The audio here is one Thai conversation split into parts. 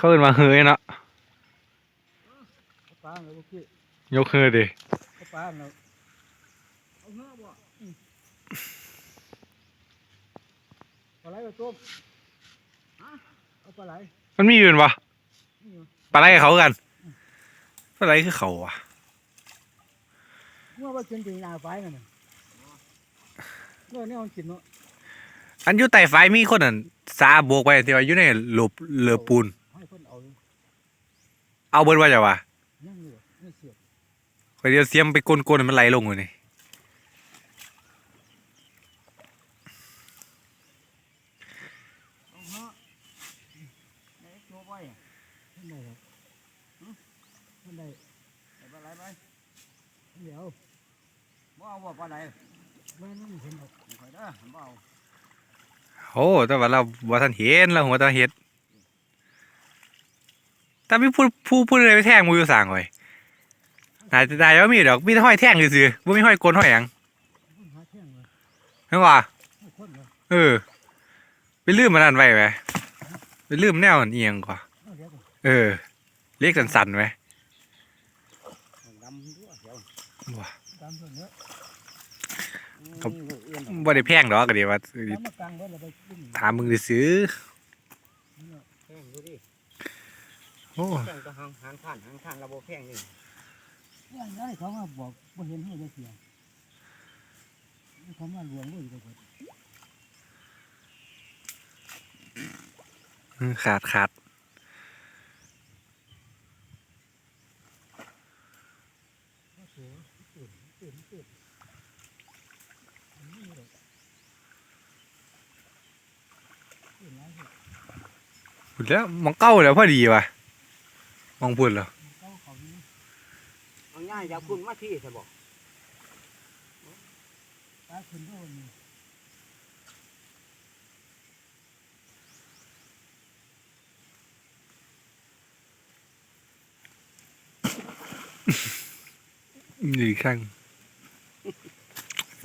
เขาเอินมาเฮยเนาะปลาเลยพวกพี่ยกเฮยดิเอาปลาเนาะเอาเงาบ่อืมปลาไหลไปต้มฮะเอาปลาไหลมันมีอยู่ปะนี่อยู่ปลาไหลกับเขากันปลาไหลคือเขาอะเมื่อว่ากินถึงหนาไฟนั่นน่ะเมื่อนี่มันกินเนาะอันอยู่ใต้ไฟมีคนนั่นซาโบกไปที่ว่าอยู่ในหลบเรือปูน ให้เพิ่นเอาอยู่ เอาเบิดว่าจะว่ายังอยู่ไม่เสียบคอยเดียวเสียมไปกลนๆให้มันไหลลงเลยนี่เอาเงาะไหนตัวไว้อะเพิ่นได้หรอกหึเพิ่นได้ไปปลาไหลไปเดี๋ยวบ่เอาบ่ปลาไหลแม่นมันเห็นหรอกไม่ค่อยเด้อบ่เอาโอ้แต่ว่าเราบ่ทันเห็นเราหัวตาเห็ด แต่ไมีผู้ผู้ผู้ใดไรไปแท่งมูอยู่สั่งไว้นายนายว่ามีดอกมีแต่ห้อยแท่งซื่อๆบ่มีห้อยกลห้อยหยังเพิ่นหาแท่งเลยเห็นว่าเออ ไปลืมมันนั่นไว้ไหมไปลืมแนวมันเอียงกว่า เอาเดี๋ยวก่อนเล็กสันๆไหมว้าตามเพิ่นเนาะครับอืมเอื้อนบ่ได้แพงดอกก็ดีว่าถามมึงด้ซื้อ แพงดูดิ โอ้แพงก็หางหางท่านหางท่านระบบแพงนี่ย่างได้เขามาบอกบ่เห็นให้ได้เสียเขามาหลวงบ่อยู่กับเพิ่นขาดขาดโอ้โหตื่นตื่นตื่นอันนี้เลยตื่นแล้วสิพูดแล้วมองเก้าแล้วพอดีว่ะ มองพูดแล้วเขาเขานี่เอาง่ายอย่าคุณมาที่ใช่บอกตาขึ้นโดนนี่อีกครั้ง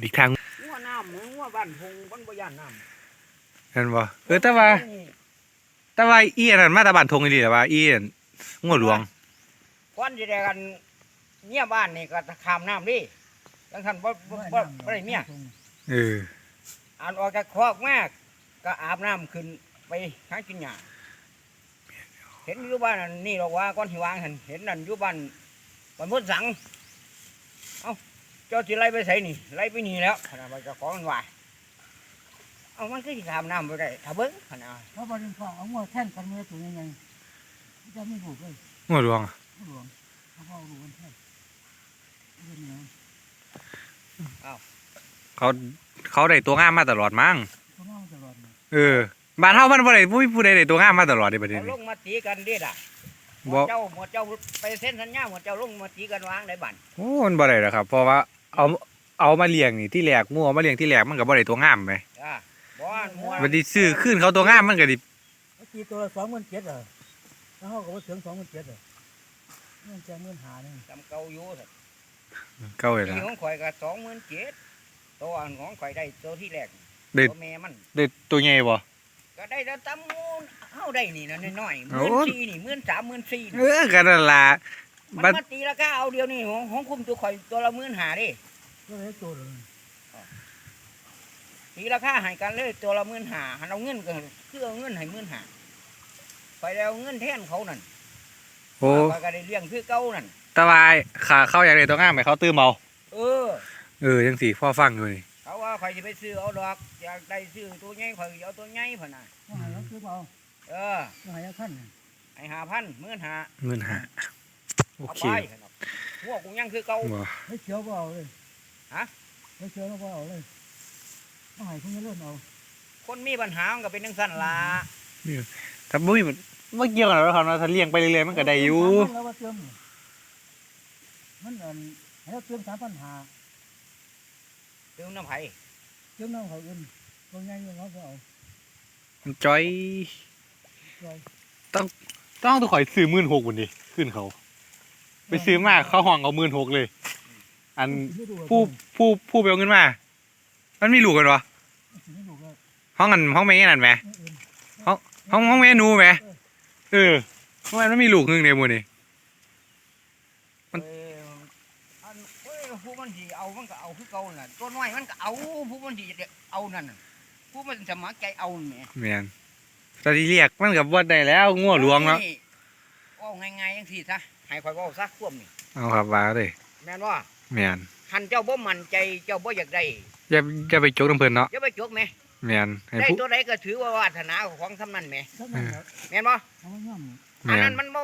อีกครั้งงัวน้ำเหมือนงัวบ้านพงบ้านบ่ย่านน้ำนั่นบ่เออแต่ว่าแต่ว่าอีอันนั้นมาตาบ้านทงอีหลีแต่ว่าอีอัน งัวหลวงก้อนจะได้กันเมียบ้านนี่ก็ขามน้ำดิยังท่านบ่บ่บ่บ่ได้เมียเอออ่านออกจากคอกมาก ก็อาบน้ำขึ้นไปหากินหญ้าเห็นอยู่บ้านนั่นนี่หรอกว่าก้อนที่วางเห็นเห็นนั่นอยู่บ้านบ้านพุทธสังเอ้าเจ้าสิไล่ไปใส่นี่ไล่ไปนี่แล้วขนาดว่าเจะของมันว่าเอามันคือสิขามน้ำไปได้ถ้าเบิ้งขนาดเขาบอกดินฟ้าเอาหัวแท่นกันมือตัวยังไง จะไม่ถูกเลยงัวหลวงหลวงเขาบอกหลวงแท่นเรื่องนี้เขาเขาได้ตัวงามมาตลอดมั้งเขาเล่าตลอดเลยเออบ้านเฮามันบ่ได้ผู้ผู้ใดได้ตัวงามมาตลอดเด้ประเด็นเขาลนี้งมาตีกันเด็ดอะหมบ่ดเจ้าหมดเจ้าไปเส้นสัญญาหมดเจ้าลงมาตีกันวางในบ้านโอ้มันบ่ได้หรอกครับ เพราะว่าเอาเอามาเลี้ยงนี่ที่แรกงัวมาเลี้ยงที่แรกมันก็บ่ได้ตัวงามไหมอ่าบ่อนมัวบัดนี้ซื้อขึ้นเขาตัวงามมันก็ดิ เมื่อกี้ตัวละสองหมื่นเจ็ดเหรอ แล้วเขาก็ว่าถึงสองหมื่นเจ็ดเหรอเงินจะหมื่นหาเนี่ยจำเก่าอยู่สิเก่าเลยทีล่ะของข่อยก็สองหมื่นเจ็ดตัวอันของข่อยได้ตัวที่แรกได้ ตัวแม่มัน ได้ตัวใหญ่บ่ ก็ได้แต่ตำมูลเฮาได้นี่นะน้อยๆหโอ้ มื่นสี่นี่หมื่นสามหมื่นสี่เออก็นั่นล่ะ มันบัดมาตีราคาเอาเดียวนี่ของของคุมตัวข่อยตัวละหมื่นหาดิก็เลยตัวเลยตีราคาให้กันเลยตัวละหมื่นหาหันเอาเงินก็คือเอาเงินให้หมื่นหา ไปแล้วเงินแทนเขานั่นโอ้ข้อยก็ได้เลี้ยงคือเก่านั่นแตะวายขาเขาอยากได้ตัวงามไหมเขาตื้มเอาเออ เออจังสิพ่อฟังอยู่นี่เขาว่าข่อยจะไปซื้อเอาดอกอยากได้ซื้อตัวใหญ่ข่อยเอาตัวใหญ่พะน่ะต้องให้เขาซื้อเปล่าเออต้องให้เขาขั้นให้หาพันหมื่นหาเงินหาโอเอาเคไปพะน่ะพวกกูยังคือเก่า บ่ให้เขียวเปล่าเลยฮะให้เขียวแล้วเปล่าเลยต้องให้พวกนี้เลื่อนเอาคนมีปัญหามันก็เป็นจังซั่นล่ะถ้าบ่มี มันบ่เกี่ยวกันหรอกครับว่าถ้าเลี้ยงไปเรื่อยๆมันก็ได้อยู่แล้วว่าเติมมันอันให้เราเติมสามปัญหาเติมน้ำไผเติมน้ำเขาอื่นตัวใหญ่ยังเขาก็เอามันจ้อยเราต้องตัวข่อยซื้อ16,000พุ่นดิขึ้นเขา ไปซื้อมาเขาห้องเอา16,000เลย อันไม่ดูผู้ผู้ผู้ไปเอาเงินมา มันมีลูกกันวะไม่ดูก็ห้องกันห้องแม่นั่นไหมเออห้องห้องแม่หนูไหม เออทำไมมันมีลูกหนึงในหมือนี่ มัน เอ้ยอันเอ้ยผู้มันสิเอามันก็เอาคือเก่าน่ะตัวน้อยมันก็เอาผู้มันสิเอานั่นน่ะผู้มันสมัครใจเอาแหมแมนตอนที่เรียกมันกับวัดได้แล้วงัวหลวงเนาะเอาง่ายๆจังซี่ซะให้ข่อยเว้าซะควมนี่เอาครับว่าเลยแม่นว่าแมนหันเจ้าบ่มั่นใจเจ้าบ่อยากได้อย่าอย่าไปจกน้ำเพลินเนาะอย่าไปจกแหม แมนให้ได้ผู้ ตัวใดก็ถือว่าวาสนาของสำนั้นแหมสักนั่นแหละแม่นบ่เอามาย่ำแมอันนนั้นมันบ่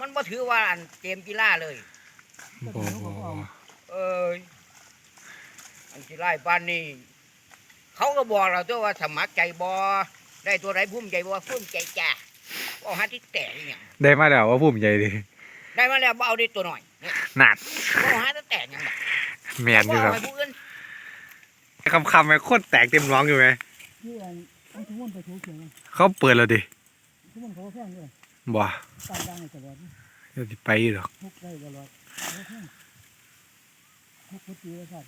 มันบ่ถือว่าอันเกมกีฬาเลยโอ้โหเอ้ยอันที่ไล่ปานนี้เขาก็บอกเราตัวว่าสมัครใจบ่ได้ตัวใดภูมิใจบ่ภูมิใจจ้าบ่หาที่แตกอีหยังได้มาแล้วว่าภูมิใจดิได้มาแล้วบ่เอาได้ตัวหน่อยนี่นั่นบ่หาที่แตกหยังบ่แมนอยู่ครับบ่ให้ผู้อื่นคำคำๆไอ้โคตรแตกเต็มร้องอยู่ไหม ที่อันอันทุกคนไปถูเขียงเขาเปิดแล้วดิทุกคนเขาแข้งเลยบ่ตามดังตลอดเดี๋ยวสิไปอยู่ดอกทุกได้ตลอดเขาแข้งทุกคนตีเลยครับ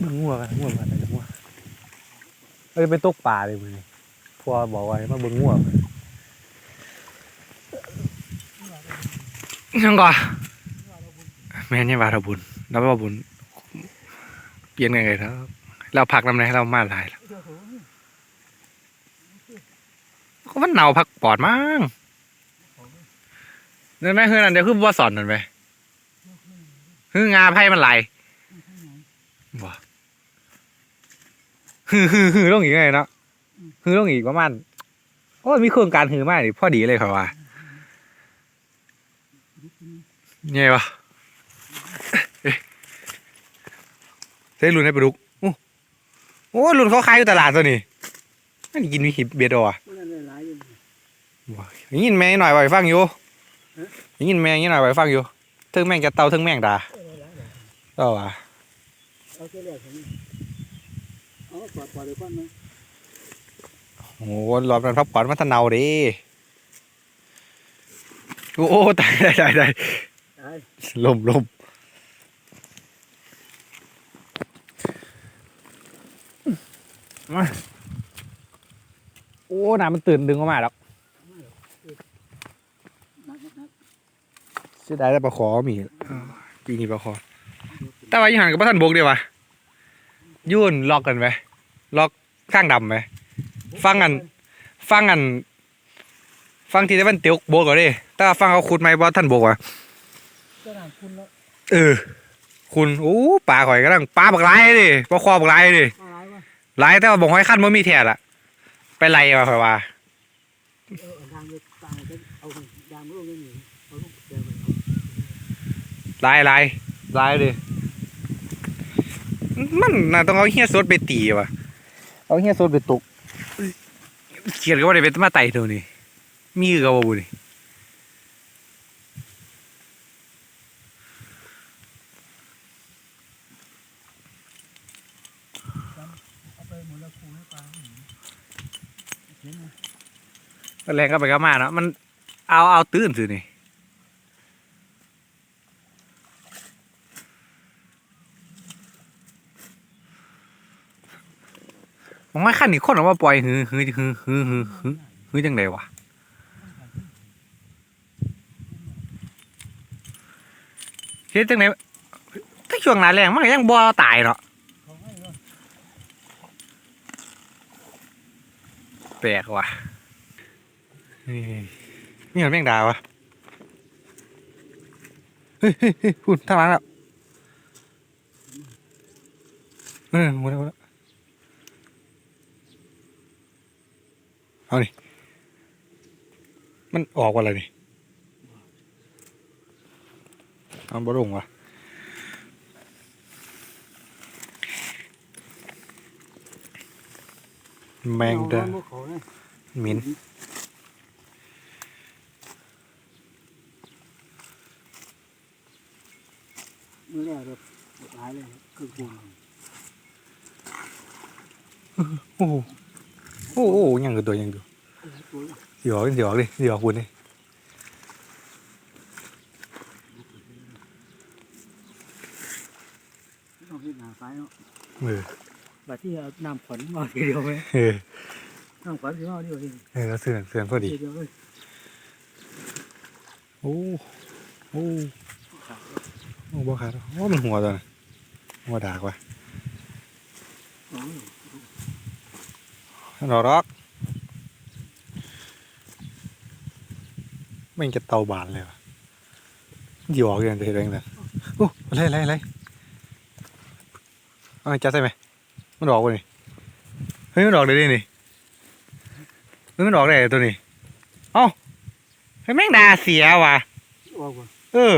มึงงัวกันงัวกันอะไรงัวเอ้ยไปตกปลาเลยมึงนี่พอบอกไว้มาเบิ่งงัว ยังก่อนแม่นยังบาทบุญแล้วว่าบุญเปลี่ยนไงครับเราพักน้ำไหนเรามาหลายแล้วก็มันหนาวพักปอดมั้งนั่นไหมคือนั่นเดี๋ยวคือบัวสอนนั่นไหมคืองาไพ่มันไหลายบ่ฮือฮือฮือต้องอีกไงเนาะฮือต้องอีกประมาณโอ้มีเครงการฮือมากนี่พอดีเลยครับว่า ไงวะเอ๊ะเฮ้ยรุ่นให้ปลาดุกโอ้โอ้รุ่นเขาขายอยู่ตลาดตัวนี้นั่นกินวิหิบเบียดอะมันนั่นหลายอยู่ว้ายอย่างนี้แม่งหน่อยไว้ฟังอยู่อย่างนี้แม่งอย่างนี้หน่อยไว้ฟังอยู่ถึงแม่งจะเตาถึงแม่งดาเออหลายหลายเต่าว่ะเอาเสียแล้วผมเอาปลอดปลอดเลยก่อนนะโอ้โหรอบนั้นพักผ่อนมันทะเนาดิ โอ้โหตายตายตายตายตายลมลมมาโอ้น้ำมันตื่นดึงออกมาแล้วนักนักเสียดายแต่ปลาขอมีอ้าวปีนี้ปลาขอแต่ว่าอยู่หันกับพระท่านบกเดียววะยุ่นล็อกกันไหมล็อกข้างดำไหมฟังกัน ฟังกัน ฟังที่ได้มันเตียวโบกก่อนดิแต่ว่าฟังเขาขุดไหมว่าท่านโบกวะก็นานคุณแล้วเออ คุณโอ้ปลาข่อยก็ตั้งปลาบักไล่ดิปลาคอบักไล่ดิมาหลายวะไล่แต่ว่าบอกให้ขั้นมันมีแถดอะไปไล่มาข่อยว่าเออทางจะตายจะเอายางลูกนี่เอาลูกเดินไปเอาไล่ไล่ไล่ดิมันน่าต้องเอาเฮียสดไปตีว่ะเอาเฮียสดไปตกเขียนก็ว่าได้เป็นมาไต่ตัวนี้ มีก็บ่บุนี่าปหมดแรงก็ไปก็มาเนาะมันเอาเอาตื้นสินี่มันไม่ขั้นนี่คนออกมาปล่อยหือหือหือหือหือหือหือจังไดวะ ฮ็ดจังไดถ้าช่วงหน้าแรงมันก็ยังบ่ตายเนาะแปลกว่ะนี่นี่มันแมงดาวะเฮ้ยเฮ้ยเฮ้ยพูดทางหลังแล้วเออหมดแล้วเอานี่มันออกว่าอะไรนี่ เอาบ่ลงว่ะแมงดาเอาเขาเนี่ยหมินมือแรกแบบหลายเลยคือคูณ โอ้โหโอ้โหยังอยู่ตัวยังอยู่ ตัว เดี๋ยวเดี๋ยวดิเดี๋ยวคุณนี่ นี่หนาไฟ เนาะเออแบบที่เอาน้ำขวัญมาทีเดียวไหมเออน้ำขวัญที่เอาเดียวเองเออแล้วเสื่อนเสื่อนพอดีทีเดียวเลยโอ้โอ้โอ้บ่ขาดโอ้มันหัวตัวน่ะหัวดากว่ะโอ้ยรอรอกไม่งจะเตาบานเลยว่ะหยอกอย่างเดียวเองเลยโอ้อะไรอะไรอะไร เอาไงจัดใส่ไหมมันออกวะนี่เฮ้ยมันออกได้ดินี่เฮ้ยมันออกได้ตัวนี้เอ้าเฮ้ยแม่งด่าเสียว่ะออกว่ะเออ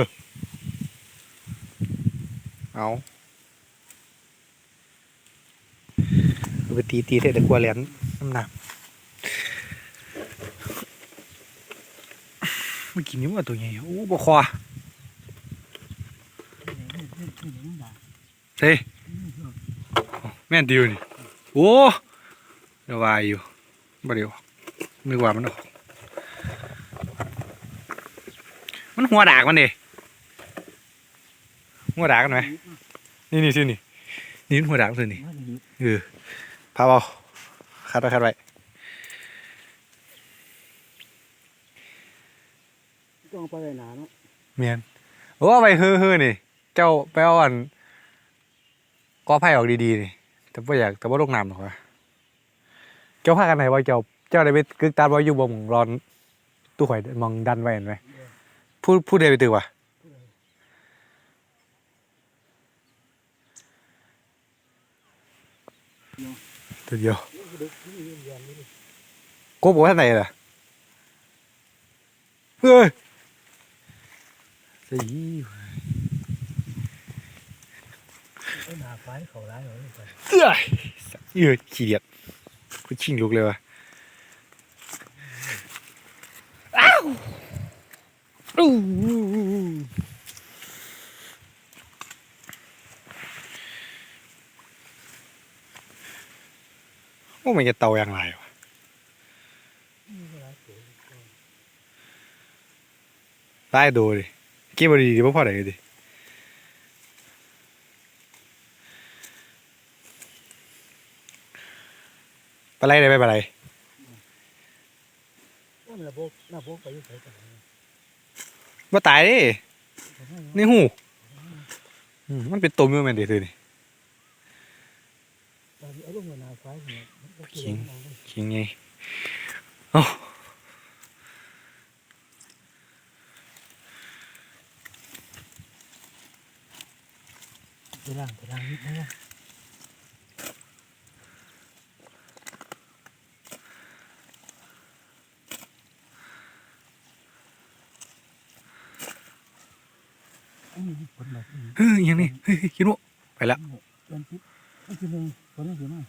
เอาเอาไปตีตีเสร็จแต่กลัวเหรียญน้ำหนักเมื่อกี้นี้ว่าตัวใหญ่โอ้บคอนี่นี่นี่นี่ด่าเฮ้ยนี่เนาะ แม่นดิวนี่โอ้เดี๋ยววายอยู่บ่เดี๋ยวนึกว่ามันออกมันหัวดากมันดิหัวดากกันไหมนี่นี่สินี่นี่มันหัวดากมันสินี่ว่าอย่างนี้เออพาเอาคัดไว้คัดไว้ต้องเอาไปเลยหนาเนาะเมียนโอ้เอาไปเฮ้อเฮ้อนี่ เจ้าไปเอาอันกอไผ่ออกดีๆนี่ แต่ว่าอยากแต่ว่าลงน้ำหรอกวะเจ้าพากันไหนวะเจ้าเจ้าได้ไปกึกตาว่าอยู่บ่มองร้อนตู้ข่อยมองดันไว้เห็นไหมพูดพูดได้ไปตือวะตัวเดียวกนี่เยนนี่กบบอกว่าไหนล่ะเฮ้ย สีไอ้หนาไฟเขาร้ายเหรอนี่ไปเอ้ยเอ้ยขี้เดียดกูชิงลุกเลยวะอ้าวอู้โอ้มันจะเตาอย่างไรวะนี่ก็ร้ายเก๋ได้ดูดิเก็บบดีดีพ่อพอไหนดิ ปลาไหลได้ไหมปลาไหลว่ามันระบบระบบไปยุ่งใส่กันมาตายดิในหูมันเป็นตัวมิวแมนเดคือนี่เอาลงมาหนาไฟเนี่ยมันก็ขิงเอาเลยคิงไงไปล่างไปล่างนิดนึงนะ อืมผลแบบนี้ เฮ้ยยังนี่เฮ้ย คิดว่าไปละเป็นทิศนี่คือหนึ่งผลนี่คือมาก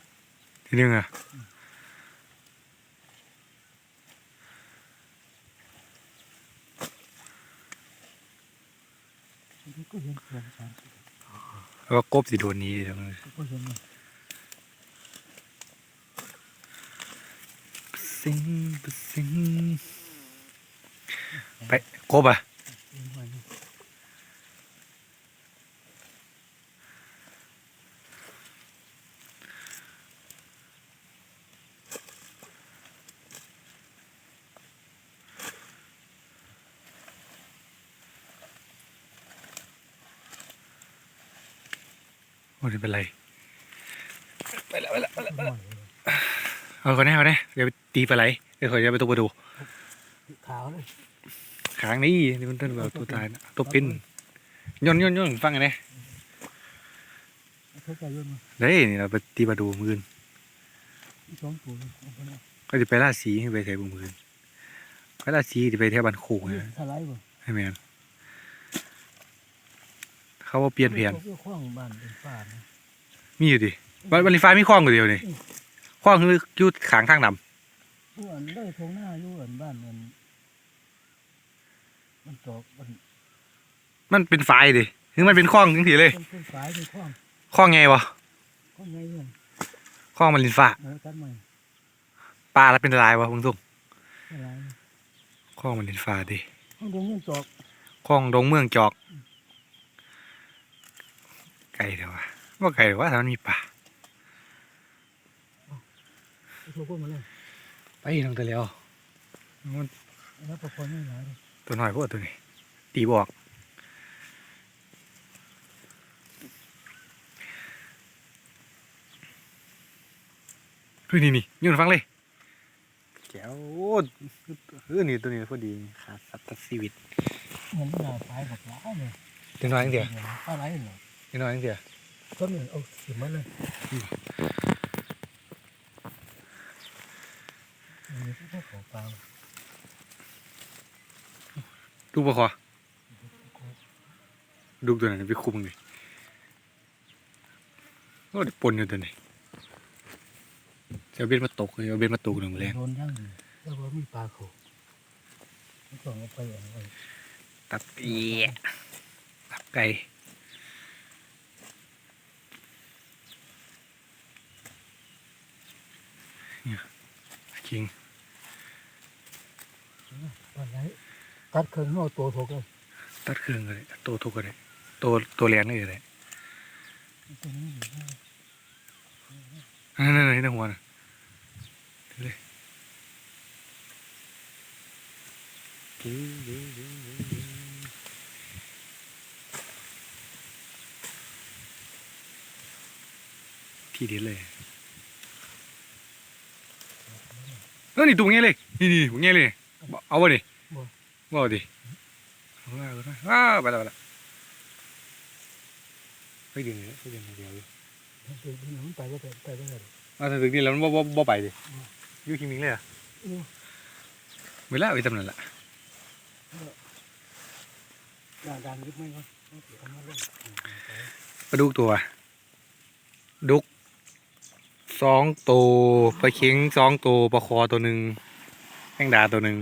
ทีนึงอะก็เห็นเพียงสามแล้วก็กบสิโดนนี้เดี๋ยวมันก็เห็นมันซิงซิงไปกบอะ โอ้ยเป็นไรไปแล้วไปแล้วมันหน่อยเอาก่อนแน่เอาแน่เดี๋ยวไปตีปลาไหลเดี๋ยวขอยจะไปตกประตูขาวเลยขางนี้นี่มันต้นแบบตัวตายนะตัวปิ้นย่นย่นย่นฟังไงเนี่ยเขาใจย่นมาเด้นี่เราไปตีประตูมืออนอีกสองตัวเลยเอาไปเลยก็จะไปล่าสีให้ไปแถวมืออนไปล่าสีจะไปแถวบ้านโค้งนะสไลด์บ่ให้แมน เขาว่าเปลี่ยนแผนเขาคว้างบ้านเป็นป่านะมีอยู่ดิวันวันนี้ฟ้ามีคล้องอยู่เดียวนี่คล้องคืออยุดขางทางดอยู่อันได้ทงหน้าอยู่อันบ้านมันมันตอกมันำมันเป็นไฟดิคือมันเป็นคล้องจังสีเลยเป็นเป็นสายเป็นคว้างคล้องไงวะก็ไงเนี่ยคล้องมันลินฟ้าเออตัดใหม่ปลาแล้วเป็นลายวะคุณสุงอะไรคล้องมันลินฟ้าดิห้องดงเงินตอกคล้องดงเมืองจอก ไกลเดี๋ยววะว่าไก่ว่าถ้ามันมีป่าไอ้ตัวพวกมันเลยไปทางตะเลียวมันแล้วประคองไม่หลายตัวน้อยพวกตัวนี้ตีบอกเฮ้ยนี่นี่ยืนฟังเลยแก้วโอ้เออนี่ตัวนี้พอดีขาดสัตว์ชีวิตเหมือนหน้าไฟแบบล้าเลยตัวน้อยจังเดียวปลาไหลเหรอ ตัวน้อยจังเดียวต้นหนึ่งเอาสิบมาเลยนี่พวกของปลาดูปะคอดูตัวนั้นไปคุมเลยโอ้เดี๋ยวปนอยู่ตัวนี้จะเอาเบ็ดมาตกเลยเอาเบ็ดมาตกหนึ่งแรงโดนย่างดีแล้วก็มีปลาเขาไม่ต้องเอาไปอย่างไรตับเอียตับไก่ เนี่ยคิงปลาไหลตัดเครื่องนอกตัวถูกเลยตัดเครื่องก็ได้ตัวทุกก็ได้ตัวตัวแรงนี่ก็ได้ตัวนี้อยู่นั่นนั่นนั่นในหัวน่ะดูเลยทีเดียวเลย ออนี่ตัวเงี้ยเลยนี่นี่ตัวเงี้ยเลยบ่เอาวะดิบ่เอาดิเอาว่าเอาว่าอ้าวไปแล้วไปแล้วไปดึงเลยไปดึงเดียวอยู่ตัวนี้มันไปก็ไปไปก็ได้มาถึงนี่แล้วมันบ่บ่บ่ไปดิอยู่คิมิงเลยเหรอะเวลาไปตำนั่นละด่านด่านยึดไม่ก็เอามาเล่นปลาดุกตัวดุก สองตัวปลาเค็งสองตัวปลาคอตัวหนึ่งแมงดาตัวหนึ่ง